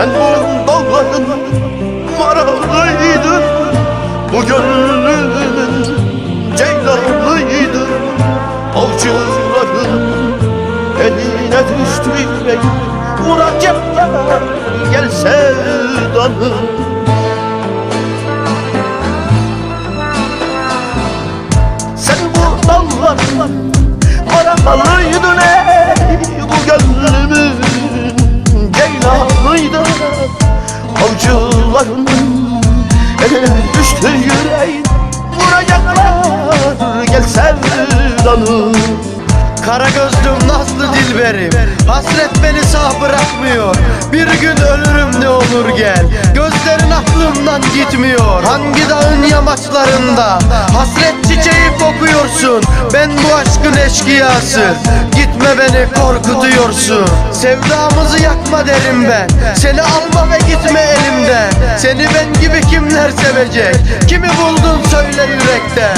Sen bu dağların marağıydın Bu gönlümün ceylanıydın Avcıların eline düştü yürek Vuracaklar gel sevdanı Sen bu dalların aramalıydın ey Bu gönlümün Kara gözlüm Nazlı Dilberim? Hasret beni sağ bırakmıyor. Bir gün ölürüm ne olur gel. Gözlerin aklımdan gitmiyor. Hangi dağın yamaçlarında? Hasret çiçeği kokuyorsun. Ben bu aşkın eşkıyası. Gitme beni korkutuyorsun. Sevdamızı yakma derim ben. Seni alma ve gitme elimden. Seni ben gibi kimler sevecek? Kimi buldun söyle yürekte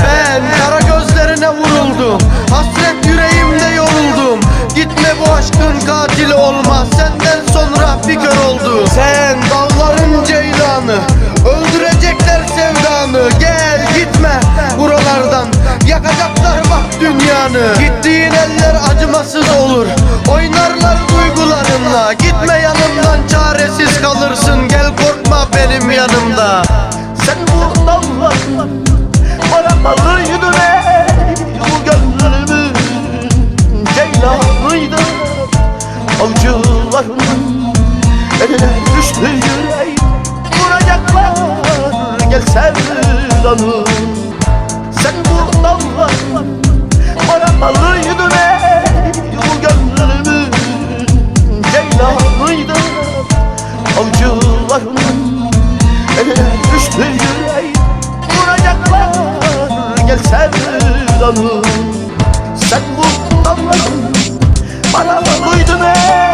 Yakacaklar bak dünyanı. Gittiğin eller acımasız olur. Oynarlar duygularınla. Gitme yanımdan çaresiz kalırsın. Gel korkma benim yanımda. Sen bu dallarla aramalıydın ey Bu gönlümün ceylanıydın Avcıların eline düştü yüreğim. Vuracaklar. Gel sevdanı dallar Aramalıydın ey yol gönlümü Ceylanıydın avcıların Eline düştü yüreği vuracaklar Gel sevdanım sen vurdun dallarım Aramalıydın ey